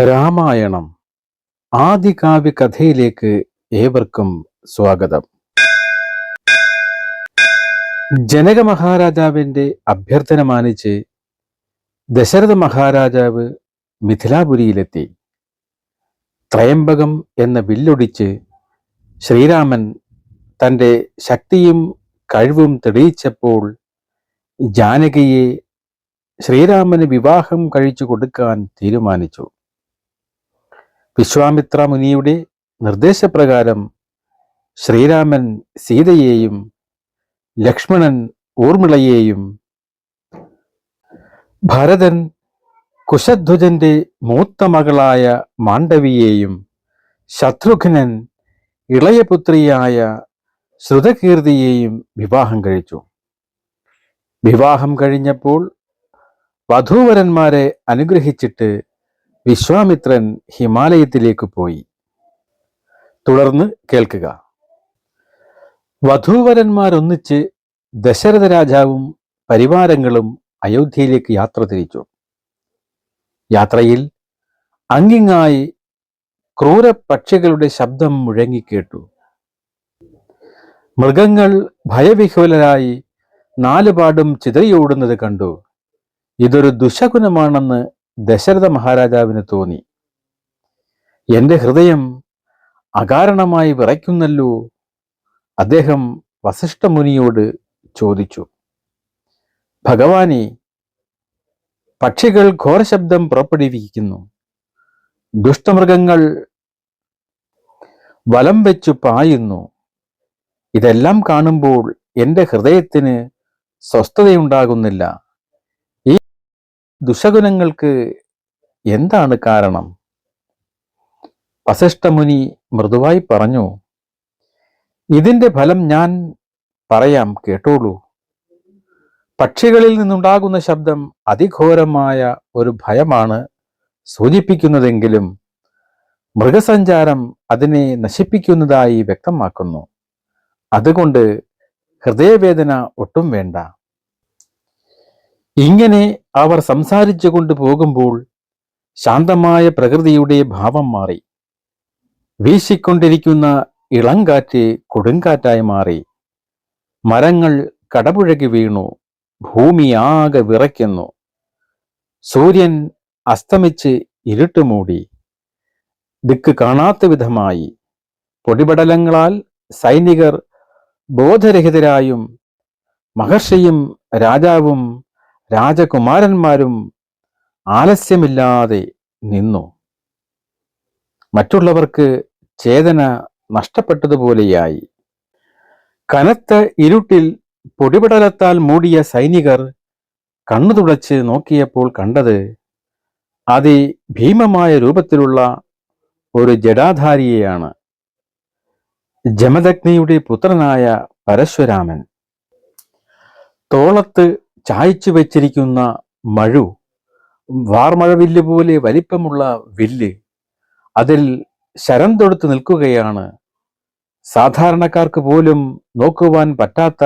രാമായണം ആദികാവ്യ കഥയിലേക്ക് ഏവർക്കും സ്വാഗതം. ജനക മഹാരാജാവിന്റെ അഭ്യർത്ഥന മാനിച്ച് ദശരഥ മഹാരാജാവ് മിഥിലാപുരിയിലെത്തി. ത്രയംബകം എന്ന വില്ലൊടിച്ച് ശ്രീരാമൻ തന്റെ ശക്തിയും കഴിവും തെളിയിച്ചപ്പോൾ ജാനകിയെ ശ്രീരാമന് വിവാഹം കഴിച്ചു കൊടുക്കാൻ തീരുമാനിച്ചു. വിശ്വാമിത്ര മുനിയുടെ നിർദ്ദേശപ്രകാരം ശ്രീരാമൻ സീതയെയും ലക്ഷ്മണൻ ഊർമിളയെയും ഭരതൻ കുശധ്വജന്റെ മൂത്ത മകളായ മാണ്ഡവിയെയും ശത്രുഘ്നൻ ഇളയപുത്രിയായ ശ്രുതകീർത്തിയെയും വിവാഹം കഴിച്ചു. വിവാഹം കഴിഞ്ഞപ്പോൾ വധൂവരന്മാരെ അനുഗ്രഹിച്ചിട്ട് വിശ്വാമിത്രൻ ഹിമാലയത്തിലേക്ക് പോയി. തുടർന്ന് കേൾക്കുക. വധൂവരന്മാരൊന്നിച്ച് ദശരഥ രാജാവും പരിവാരങ്ങളും അയോധ്യയിലേക്ക് യാത്ര തിരിച്ചു. യാത്രയിൽ അങ്ങിങ്ങായി ക്രൂര പക്ഷികളുടെ ശബ്ദം മുഴങ്ങിക്കേട്ടു മൃഗങ്ങൾ ഭയവിഹ്വലരായി നാലുപാടും ചിതറിയോടുന്നത് കണ്ടു. ഇതൊരു ദുശകുനമാണെന്ന് ദശരഥ മഹാരാജാവിന് തോന്നി. എന്റെ ഹൃദയം അകാരണമായി വിറയ്ക്കുന്നല്ലോ? അദ്ദേഹം വസിഷ്ഠമുനിയോട് ചോദിച്ചു. ഭഗവാനെ പക്ഷികൾ ഘോരശബ്ദം പുറപ്പെടുവിക്കുന്നു. ദുഷ്ടമൃഗങ്ങൾ വലം വെച്ചു പായുന്നു. ഇതെല്ലാം കാണുമ്പോൾ എന്റെ ഹൃദയത്തിന് സ്വസ്ഥതയുണ്ടാകുന്നില്ല. ദുശകുനങ്ങൾക്ക് എന്താണ് കാരണം? വസിഷ്ഠമുനി മൃദുവായി പറഞ്ഞു ഇതിന്റെ ഫലം ഞാൻ പറയാം കേട്ടോളൂ. പക്ഷികളിൽ നിന്നുണ്ടാകുന്ന ശബ്ദം അതിഘോരമായ ഒരു ഭയമാണ് സൂചിപ്പിക്കുന്നതെങ്കിലും മൃഗസഞ്ചാരം അതിനെ നശിപ്പിക്കുന്നതായി വ്യക്തമാക്കുന്നു. അതുകൊണ്ട് ഹൃദയവേദന ഒട്ടും വേണ്ട. ഇങ്ങനെ അവർ സംസാരിച്ചു കൊണ്ടുപോകുമ്പോൾ ശാന്തമായ പ്രകൃതിയുടെ ഭാവം മാറി. വീശിക്കൊണ്ടിരിക്കുന്ന ഇളങ്കാറ്റ് കൊടുങ്കാറ്റായി മാറി. മരങ്ങൾ കടപുഴകി വീണു. ഭൂമി ആകെ വിറയ്ക്കുന്നു. സൂര്യൻ അസ്തമിച്ച് ഇരുട്ടുമൂടി ദിക്ക് കാണാത്ത വിധമായി. പൊടിപടലങ്ങളാൽ സൈനികർ ബോധരഹിതരായും മഹർഷിയും രാജാവും രാജകുമാരന്മാരും ആലസ്യമില്ലാതെ നിന്നു. മറ്റുള്ളവർക്ക് ചേതന നഷ്ടപ്പെട്ടതുപോലെയായി. കനത്ത ഇരുട്ടിൽ പൊടിപടലത്താൽ മൂടിയ സൈനികർ കണ്ണു തുടച്ച് നോക്കിയപ്പോൾ കണ്ടത് അതിഭീമമായ രൂപത്തിലുള്ള ഒരു ജഡാധാരിയെയാണ്. ജമദഗ്നിയുടെ പുത്രനായ പരശുരാമൻ. തോളത്ത് ചായച്ചു വെച്ചിരിക്കുന്ന മഴു വാർമഴവില്ല് പോലെ വലിപ്പമുള്ള വില്ല് അതിൽ ശരം തൊടുത്ത് നിൽക്കുകയാണ്. സാധാരണക്കാർക്ക് പോലും നോക്കുവാൻ പറ്റാത്ത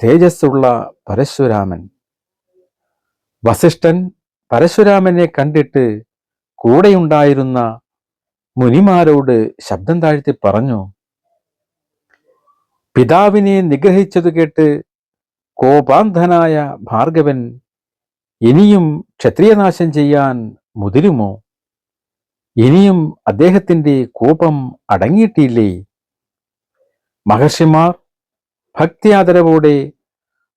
തേജസ്സുള്ള പരശുരാമൻ. വസിഷ്ഠൻ പരശുരാമനെ കണ്ടിട്ട് കൂടെയുണ്ടായിരുന്ന മുനിമാരോട് ശബ്ദം താഴ്ത്തി പറഞ്ഞു പിതാവിനെ നിഗ്രഹിച്ചത് കേട്ട് കോപാന്ധനായ ഭാർഗവൻ ഇനിയും ക്ഷത്രിയനാശം ചെയ്യാൻ മുതിരുമോ? ഇനിയും അദ്ദേഹത്തിന്റെ കോപം അടങ്ങിയിട്ടില്ലേ? മഹർഷിമാർ ഭക്തിയാദരവോടെ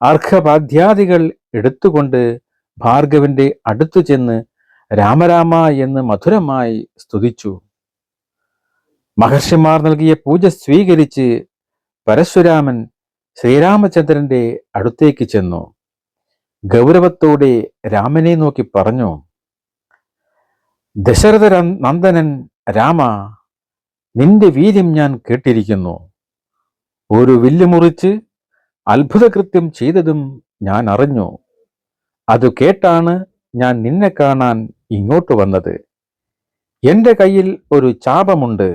അർഹപാധ്യാദികൾ എടുത്തുകൊണ്ട് ഭാർഗവന്റെ അടുത്തു ചെന്ന് രാമരാമ എന്ന് മധുരമായി സ്തുതിച്ചു. മഹർഷിമാർ നൽകിയ പൂജ സ്വീകരിച്ച് പരശുരാമൻ ശ്രീരാമചന്ദ്രന്റെ അടുത്തേക്ക് ചെന്നു. ഗൗരവത്തോടെ രാമനെ നോക്കി പറഞ്ഞു ദശരഥ നന്ദനൻ രാമ നിന്റെ വീര്യം ഞാൻ കേട്ടിരിക്കുന്നു. ഒരു വില്ല് മുറിച്ച് അത്ഭുതകൃത്യം ചെയ്തതും ഞാൻ അറിഞ്ഞു. അത് കേട്ടാണ് ഞാൻ നിന്നെ കാണാൻ ഇങ്ങോട്ട് വന്നത്. എന്റെ കയ്യിൽ ഒരു ചാപമുണ്ട്.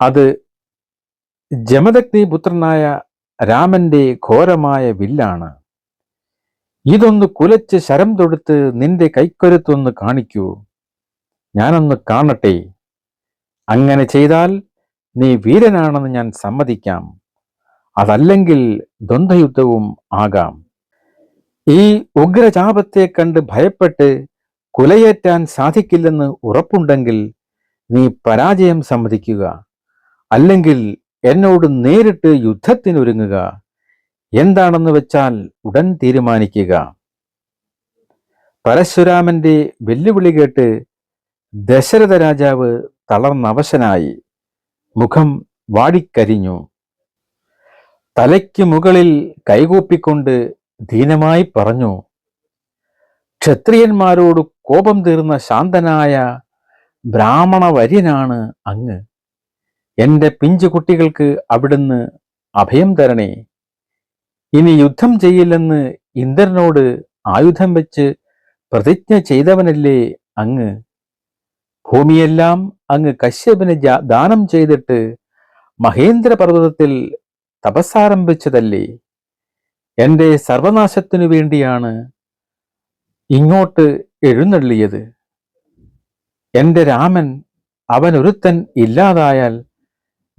അത് ജമദഗ്നി പുത്രനായ രാമന്റെ ഘോരമായ വില്ലാണ്. ഇതൊന്ന് കുലച്ച് ശരം തൊടുത്ത് നിന്റെ കൈക്കരുത്തൊന്ന് കാണിക്കൂ. ഞാനൊന്ന് കാണട്ടെ. അങ്ങനെ ചെയ്താൽ നീ വീരനാണെന്ന് ഞാൻ സമ്മതിക്കാം. അതല്ലെങ്കിൽ ദ്വന്ദ്വയുദ്ധവും ആകാം. ഈ ഉഗ്രചാപത്തെ കണ്ട് ഭയപ്പെട്ട് കുലയേറ്റാൻ സാധിക്കില്ലെന്ന് ഉറപ്പുണ്ടെങ്കിൽ നീ പരാജയം സമ്മതിക്കുക. അല്ലെങ്കിൽ എന്നോട് നേരിട്ട് യുദ്ധത്തിനൊരുങ്ങുക. എന്താണെന്ന് വെച്ചാൽ ഉടൻ തീരുമാനിക്കുക. പരശുരാമന്റെ വെല്ലുവിളി കേട്ട് ദശരഥ രാജാവ് തളർന്നവശനായി. മുഖം വാടിക്കരിഞ്ഞു. തലയ്ക്ക് മുകളിൽ കൈകൂപ്പിക്കൊണ്ട് ദീനമായി പറഞ്ഞു ക്ഷത്രിയന്മാരോട് കോപം തീർന്ന ശാന്തനായ ബ്രാഹ്മണ വര്യനാണ് അങ്ങ്. എന്റെ പിഞ്ചു കുട്ടികൾക്ക് അവിടുന്ന് അഭയം തരണേ. ഇനി യുദ്ധം ചെയ്യില്ലെന്ന് ഇന്ദ്രനോട് ആയുധം വെച്ച് പ്രതിജ്ഞ ചെയ്തവനല്ലേ അങ്ങ്? ഭൂമിയെല്ലാം അങ്ങ് കശ്യപന് ദാനം ചെയ്തിട്ട് മഹേന്ദ്ര പർവതത്തിൽ തപസ്സാരംഭിച്ചതല്ലേ? എന്റെ സർവനാശത്തിനു വേണ്ടിയാണ് ഇങ്ങോട്ട് എഴുന്നള്ളിയത്. എന്റെ രാമൻ അവനൊരുത്തൻ ഇല്ലാതായാൽ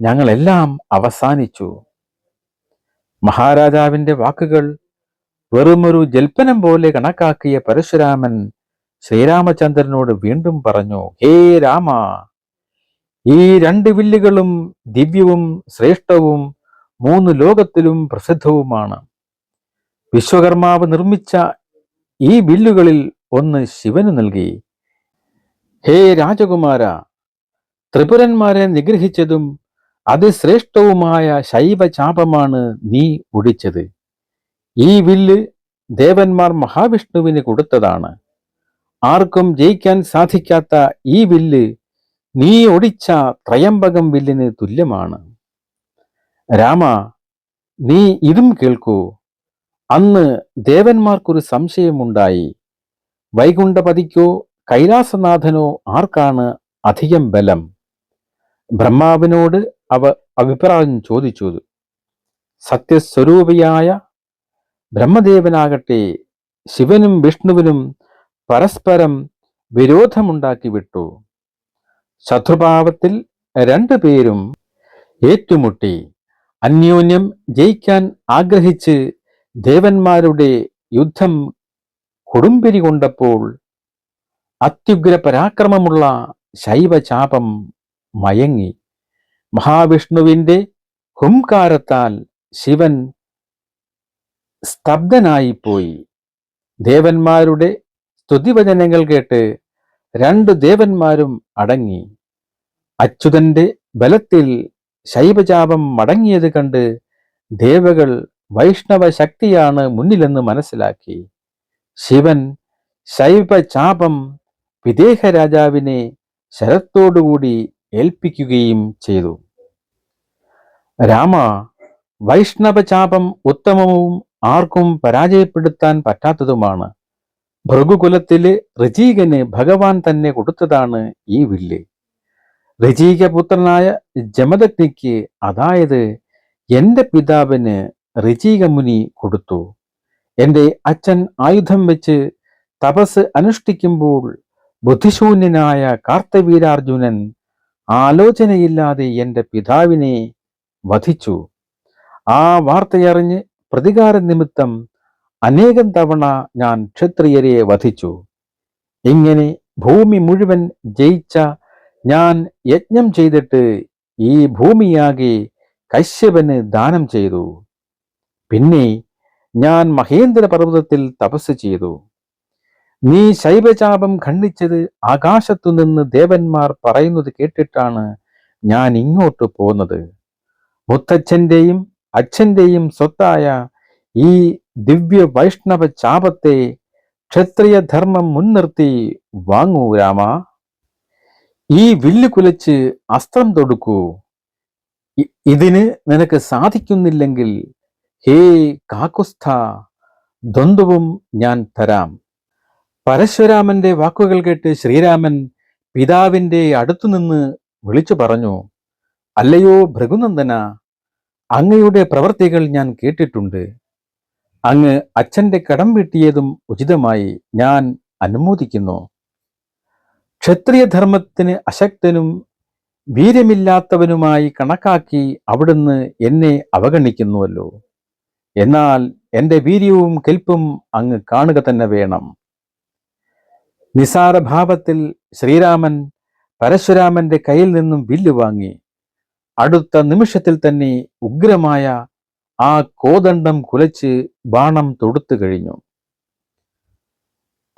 ഞങ്ങളെല്ലാം അവസാനിച്ചു. മഹാരാജാവിന്റെ വാക്കുകൾ വെറുമൊരു ജൽപ്പനം പോലെ കണക്കാക്കിയ പരശുരാമൻ ശ്രീരാമചന്ദ്രനോട് വീണ്ടും പറഞ്ഞു ഹേ രാമ ഈ രണ്ട് വില്ലുകളും ദിവ്യവും ശ്രേഷ്ഠവും മൂന്ന് ലോകത്തിലും പ്രസിദ്ധവുമാണ്. വിശ്വകർമാവ് നിർമ്മിച്ച ഈ വില്ലുകളിൽ ഒന്ന് ശിവന് നൽകി. ഹേ രാജകുമാര ത്രിപുരന്മാരെ നിഗ്രഹിച്ചതും അതിശ്രേഷ്ഠവുമായ ശൈവചാപമാണ് നീ ഒടിച്ചത് ഈ വില്ല് ദേവന്മാർ മഹാവിഷ്ണുവിന് കൊടുത്തതാണ്. ആർക്കും ജയിക്കാൻ സാധിക്കാത്ത ഈ വില്ല് നീ ഒടിച്ച ത്രയംബകം വില്ലിന് തുല്യമാണ്. രാമ നീ ഇതും കേൾക്കൂ. അന്ന് ദേവന്മാർക്കൊരു സംശയമുണ്ടായി. വൈകുണ്ഠപതിക്കോ കൈലാസനാഥനോ ആർക്കാണ് അധികം ബലം? ബ്രഹ്മാവിനോട് അവ അഭിപ്രായം ചോദിച്ചു സത്യസ്വരൂപിയായ ബ്രഹ്മദേവനാകട്ടെ ശിവനും വിഷ്ണുവിനും പരസ്പരം വിരോധമുണ്ടാക്കി വിട്ടു ശത്രുഭാവത്തിൽ രണ്ടുപേരും ഏറ്റുമുട്ടി. അന്യോന്യം ജയിക്കാൻ ആഗ്രഹിച്ച് ദേവന്മാരുടെ യുദ്ധം കൊടുമ്പിരി കൊണ്ടപ്പോൾ അത്യുഗ്ര പരാക്രമമുള്ള ശൈവചാപം മയങ്ങി. മഹാവിഷ്ണുവിന്റെ ഹുംകാരത്താൽ ശിവൻ സ്തബ്ധനായിപ്പോയി. ദേവന്മാരുടെ സ്തുതിവചനങ്ങൾ കേട്ട് രണ്ടു ദേവന്മാരും അടങ്ങി. അച്യുതന്റെ ബലത്തിൽ ശൈവചാപം മടങ്ങിയത് കണ്ട് ദേവകൾ വൈഷ്ണവ ശക്തിയാണ് മുന്നിലെന്ന് മനസ്സിലാക്കി. ശിവൻ ശൈവചാപം വിദേഹ രാജാവിനെ ശരത്തോടുകൂടി ഏൽപ്പിക്കുകയും ചെയ്തു. രാമ വൈഷ്ണവചാപം ഉത്തമവും ആർക്കും പരാജയപ്പെടുത്താൻ പറ്റാത്തതുമാണ്. ഭൃഗുകുലത്തിലെ ഋചീകന് ഭഗവാൻ തന്നെ കൊടുത്തതാണ് ഈ വില്ല്. ഋചീകപുത്രനായ ജമദഗ്നിക്ക് അതായത് എന്റെ പിതാവിന് ഋചീകമുനി കൊടുത്തു. എന്റെ അച്ഛൻ ആയുധം വെച്ച് തപസ് അനുഷ്ഠിക്കുമ്പോൾ ബുദ്ധിശൂന്യനായ കാർത്തവീരാർജുനൻ ആലോചനയില്ലാതെ എന്റെ പിതാവിനെ വധിച്ചു. ആ വാർത്തയറിഞ്ഞ് പ്രതികാര നിമിത്തം അനേകം തവണ ഞാൻ ക്ഷത്രിയരെ വധിച്ചു. ഇങ്ങനെ ഭൂമി മുഴുവൻ ജയിച്ച ഞാൻ യജ്ഞം ചെയ്തിട്ട് ഈ ഭൂമിയാകെ കശ്യപന് ദാനം ചെയ്തു. പിന്നെ ഞാൻ മഹേന്ദ്ര പർവതത്തിൽ തപസ് ചെയ്തു. നീ ശൈവചാപം ഖണ്ഡിച്ചത് ആകാശത്തുനിന്ന് ദേവന്മാർ പറയുന്നത് കേട്ടിട്ടാണ് ഞാൻ ഇങ്ങോട്ട് പോന്നത്. മുത്തച്ഛന്റെയും അച്ഛന്റെയും സ്വത്തായ ഈ ദിവ്യ വൈഷ്ണവ ചാപത്തെ ക്ഷത്രിയ ധർമ്മം മുൻനിർത്തി വാങ്ങൂ രാമ. ഈ വില്ല് കുലച്ച് അസ്ത്രം തൊടുക്കൂ. ഇതിന് നിനക്ക് സാധിക്കുന്നില്ലെങ്കിൽ ഹേ കാക്കുസ്ഥ ദ്വന്ദ്വവും ഞാൻ തരാം. പരശുരാമന്റെ വാക്കുകൾ കേട്ട് ശ്രീരാമൻ പിതാവിന്റെ അടുത്തുനിന്ന് വിളിച്ചു പറഞ്ഞു അല്ലയോ ഭൃഗുനന്ദന അങ്ങയുടെ പ്രവൃത്തികൾ ഞാൻ കേട്ടിട്ടുണ്ട്. അങ്ങ് അച്ഛന്റെ കടം വീട്ടിയതും ഉചിതമായി ഞാൻ അനുമോദിക്കുന്നു. ക്ഷത്രിയധർമ്മത്തിന് അശക്തനും വീര്യമില്ലാത്തവനുമായി കണക്കാക്കി അവിടുന്ന് എന്നെ അവഗണിക്കുന്നുവല്ലോ. എന്നാൽ എന്റെ വീര്യവും കെൽപ്പും അങ്ങ് കാണുക തന്നെ വേണം. നിസാരഭാവത്തിൽ ശ്രീരാമൻ പരശുരാമന്റെ കയ്യിൽ നിന്നും വില്ല് വാങ്ങി അടുത്ത നിമിഷത്തിൽ തന്നെ ഉഗ്രമായ ആ കോദണ്ഡം കുലച്ച് ബാണം തൊടുത്തു കഴിഞ്ഞു.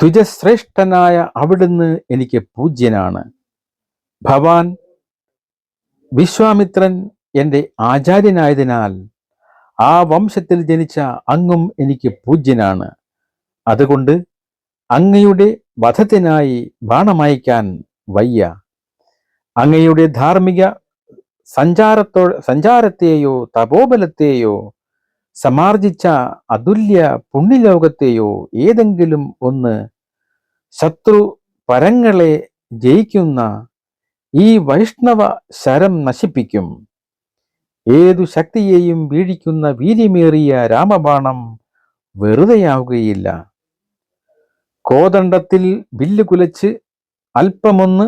തുജശ്രേഷ്ഠനായ അവിടുന്ന് എനിക്ക് പൂജ്യനാണ്. ഭവാൻ വിശ്വാമിത്രൻ എന്റെ ആചാര്യനായതിനാൽ ആ വംശത്തിൽ ജനിച്ച അങ്ങും എനിക്ക് പൂജ്യനാണ്. അതുകൊണ്ട് അങ്ങയുടെ വധത്തിനായി ബാണമയക്കാൻ വയ്യ. അങ്ങയുടെ ധാർമ്മിക സഞ്ചാരത്തോ സഞ്ചാരത്തെയോ തപോബലത്തെയോ സമാർജിച്ച അതുല്യ പുണ്യലോകത്തെയോ ഏതെങ്കിലും ഒന്ന് ശത്രു പരങ്ങളെ ജയിക്കുന്ന ഈ വൈഷ്ണവ ശരം നശിപ്പിക്കും. ഏതു ശക്തിയെയും വീഴിക്കുന്ന വീര്യമേറിയ രാമബാണം വെറുതെയാവുകയില്ല. കോദണ്ഡത്തിൽ വില്ല് കുലച്ച് അല്പമൊന്ന്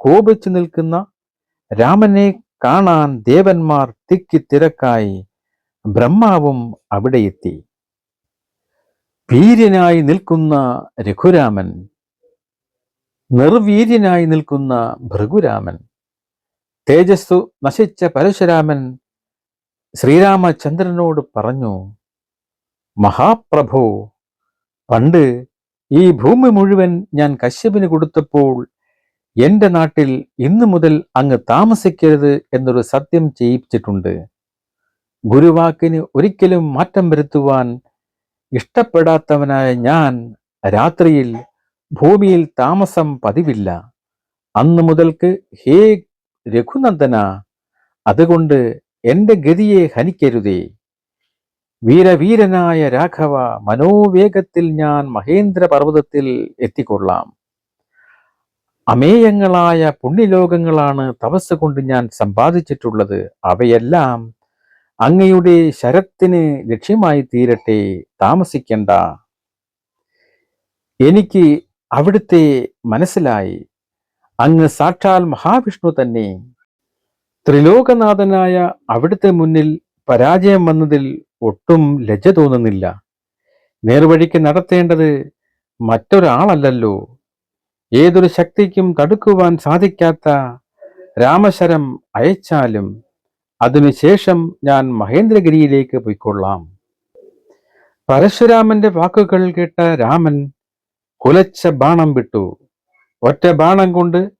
കോപിച്ചു നിൽക്കുന്ന രാമനെ കാണാൻ ദേവന്മാർ തിക്കി തിരക്കായി ബ്രഹ്മാവും അവിടെയെത്തി വീര്യനായി നിൽക്കുന്ന രഘുരാമൻ നിർവീര്യനായി നിൽക്കുന്ന ഭൃഗുരാമൻ തേജസ്സു നശിച്ച പരശുരാമൻ ശ്രീരാമചന്ദ്രനോട് പറഞ്ഞു മഹാപ്രഭു പണ്ട് ഈ ഭൂമി മുഴുവൻ ഞാൻ കശ്യപിന് കൊടുത്തപ്പോൾ എന്റെ നാട്ടിൽ ഇന്നു മുതൽ അങ്ങ് താമസിക്കരുത് എന്നൊരു സത്യം ചെയ്യിച്ചിട്ടുണ്ട്. ഗുരുവാക്കിന് ഒരിക്കലും മാറ്റം വരുത്തുവാൻ ഇഷ്ടപ്പെടാത്തവനായ ഞാൻ രാത്രിയിൽ ഭൂമിയിൽ താമസം പതിവില്ല. അന്നു മുതൽക്ക് ഹേ രഘുനന്ദന അതുകൊണ്ട് എന്റെ ഗതിയെ ഹനിക്കരുതേ. വീരവീരനായ രാഘവ മനോവേഗത്തിൽ ഞാൻ മഹേന്ദ്ര പർവതത്തിൽ എത്തിക്കൊള്ളാം. അമേയങ്ങളായ പുണ്യലോകങ്ങളാണ് തപസ് കൊണ്ട് ഞാൻ സമ്പാദിച്ചിട്ടുള്ളത്. അവയെല്ലാം അങ്ങയുടെ ശരത്തിന് ലക്ഷ്യമായി തീരട്ടെ താമസിക്കണ്ട. എനിക്ക് അവിടുത്തെ മനസ്സിലായി. അങ്ങ് സാക്ഷാൽ മഹാവിഷ്ണു തന്നെ. ത്രിലോകനാഥനായ അവിടുത്തെ മുന്നിൽ പരാജയം വന്നതിൽ ഒട്ടും ലജ്ജ തോന്നുന്നില്ല. നേർവഴിക്ക് നടത്തേണ്ടത് മറ്റൊരാളല്ലല്ലോ. ഏതൊരു ശക്തിക്കും തടുക്കുവാൻ സാധിക്കാത്ത രാമശരം അയച്ചാലും അതിനുശേഷം ഞാൻ മഹേന്ദ്രഗിരിയിലേക്ക് പോയിക്കൊള്ളാം. പരശുരാമന്റെ വാക്കുകൾ കേട്ട രാമൻ കുലച്ച ബാണം വിട്ടു. ഒറ്റ ബാണം കൊണ്ട്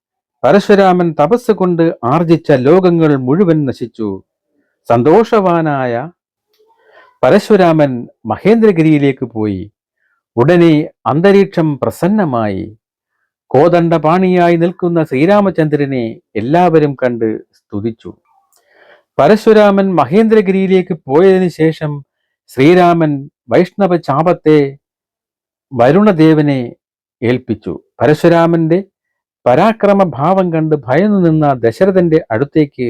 പരശുരാമൻ തപസ് കൊണ്ട് ആർജിച്ച ലോകങ്ങൾ മുഴുവൻ നശിച്ചു. സന്തോഷവാനായ പരശുരാമൻ മഹേന്ദ്രഗിരിയിലേക്ക് പോയി. ഉടനെ അന്തരീക്ഷം പ്രസന്നമായി. കോദണ്ഡപാണിയായി നിൽക്കുന്ന ശ്രീരാമചന്ദ്രനെ എല്ലാവരും കണ്ട് സ്തുതിച്ചു. പരശുരാമൻ മഹേന്ദ്രഗിരിയിലേക്ക് പോയതിനു ശേഷം ശ്രീരാമൻ വൈഷ്ണവ ചാപത്തെ വരുണദേവനെ ഏൽപ്പിച്ചു. പരശുരാമന്റെ പരാക്രമ ഭാവം കണ്ട് ഭയന്നു നിന്ന ദശരഥന്റെ അടുത്തേക്ക്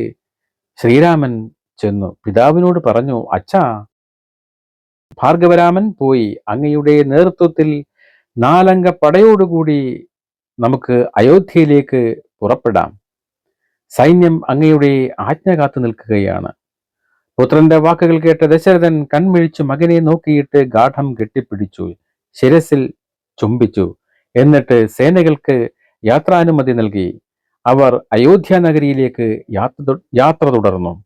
ശ്രീരാമൻ ചെന്നു. പിതാവിനോട് പറഞ്ഞു അച്ഛാ ഭാർഗവരാമൻ പോയി. അങ്ങയുടെ നേതൃത്വത്തിൽ നാലംഗ പടയോടുകൂടി നമുക്ക് അയോധ്യയിലേക്ക് പുറപ്പെടാം. സൈന്യം അങ്ങയുടെ ആജ്ഞ കാത്തു നിൽക്കുകയാണ്. പുത്രന്റെ വാക്കുകൾ കേട്ട ദശരഥൻ കൺമിഴിച്ചു മകനെ നോക്കിയിട്ട് ഗാഠം കെട്ടിപ്പിടിച്ചു ശിരസിൽ ചുംബിച്ചു. എന്നിട്ട് സേനകൾക്ക് യാത്രാനുമതി നൽകി. അവർ അയോധ്യ നഗരിയിലേക്ക് യാത്ര യാത്ര തുടർന്നു.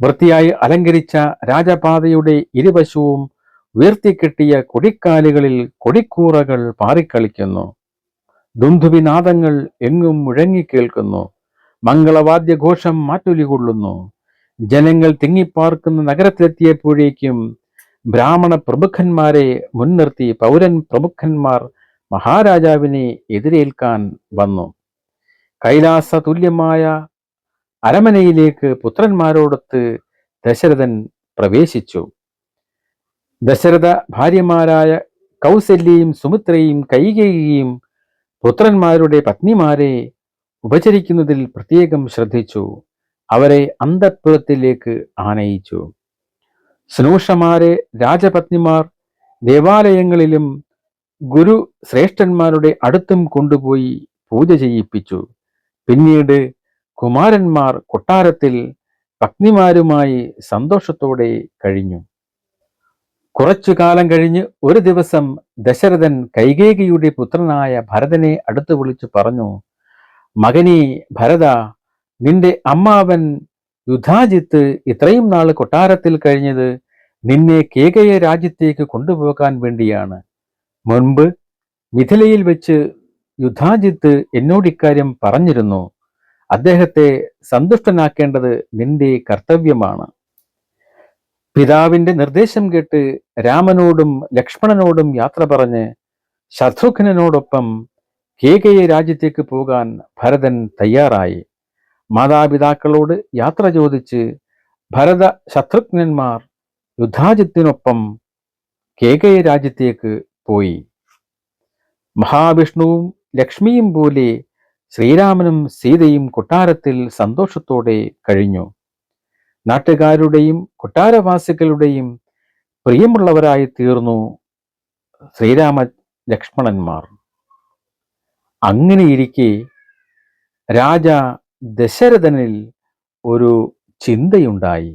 വൃത്തിയായി അലങ്കരിച്ച രാജപാതയുടെ ഇരുവശവും ഉയർത്തിക്കെട്ടിയ കൊടിക്കാലുകളിൽ കൊടിക്കൂറകൾ പാറിക്കളിക്കുന്നു. ദുന്ധുവിനാദങ്ങൾ എങ്ങും മുഴങ്ങിക്കേൾക്കുന്നു. മംഗളവാദ്യഘോഷം മാറ്റൊലികൊള്ളുന്നു. ജനങ്ങൾ തിങ്ങിപ്പാർക്കുന്ന നഗരത്തിലെത്തിയപ്പോഴേക്കും ബ്രാഹ്മണ പ്രമുഖന്മാരെ മുൻനിർത്തി പൗരൻ പ്രമുഖന്മാർ മഹാരാജാവിനെ എതിരേൽക്കാൻ വന്നു. കൈലാസ തുല്യമായ അരമനയിലേക്ക് പുത്രന്മാരോടൊത്ത് ദശരഥൻ പ്രവേശിച്ചു. ദശരഥ ഭാര്യമാരായ കൗസല്യയും സുമിത്രയും കൈകേയിയും പുത്രന്മാരുടെ പത്നിമാരെ ഉപചരിക്കുന്നതിൽ പ്രത്യേകം ശ്രദ്ധിച്ചു. അവരെ അന്തഃപുരത്തിലേക്ക് ആനയിച്ചു. സ്നൂഷമാരെ രാജപത്നിമാർ ദേവാലയങ്ങളിലും ഗുരു ശ്രേഷ്ഠന്മാരുടെ അടുത്തും കൊണ്ടുപോയി പൂജ ചെയ്യിപ്പിച്ചു. പിന്നീട് കുമാരന്മാർ കൊട്ടാരത്തിൽ പത്നിമാരുമായി സന്തോഷത്തോടെ കഴിഞ്ഞു. കുറച്ചു കാലം കഴിഞ്ഞ് ഒരു ദിവസം ദശരഥൻ കൈകേകിയുടെ പുത്രനായ ഭരതനെ അടുത്തു വിളിച്ചു പറഞ്ഞു മകനേ ഭരത നിന്റെ അമ്മാവൻ യുദ്ധാജിത്ത് ഇത്രയും നാൾ കൊട്ടാരത്തിൽ കഴിഞ്ഞത് നിന്നെ കേകയ രാജ്യത്തേക്ക് കൊണ്ടുപോകാൻ വേണ്ടിയാണ്. മുൻപ് മിഥിലയിൽ വെച്ച് യുദ്ധാജിത്ത് എന്നോട് ഇക്കാര്യം പറഞ്ഞിരുന്നു. അദ്ദേഹത്തെ സന്തുഷ്ടനാക്കേണ്ടത് നിന്റെ കർത്തവ്യമാണ്. പിതാവിന്റെ നിർദ്ദേശം കേട്ട് രാമനോടും ലക്ഷ്മണനോടും യാത്ര പറഞ്ഞ് ശത്രുഘ്നോടൊപ്പം കേകയ രാജ്യത്തേക്ക് പോകാൻ ഭരതൻ തയ്യാറായി. മാതാപിതാക്കളോട് യാത്ര ചോദിച്ച് ഭരത ശത്രുഘ്നന്മാർ യുദ്ധാജിത്തിനൊപ്പം കേകയ രാജ്യത്തേക്ക് പോയി. മഹാവിഷ്ണുവും ലക്ഷ്മിയും പോലെ ശ്രീരാമനും സീതയും കൊട്ടാരത്തിൽ സന്തോഷത്തോടെ കഴിഞ്ഞു. നാട്ടുകാരുടെയും കൊട്ടാരവാസികളുടെയും പ്രിയമുള്ളവരായി തീർന്നു ശ്രീരാമ ലക്ഷ്മണന്മാർ. അങ്ങനെയിരിക്കെ രാജ ദശരഥനിൽ ഒരു ചിന്തയുണ്ടായി.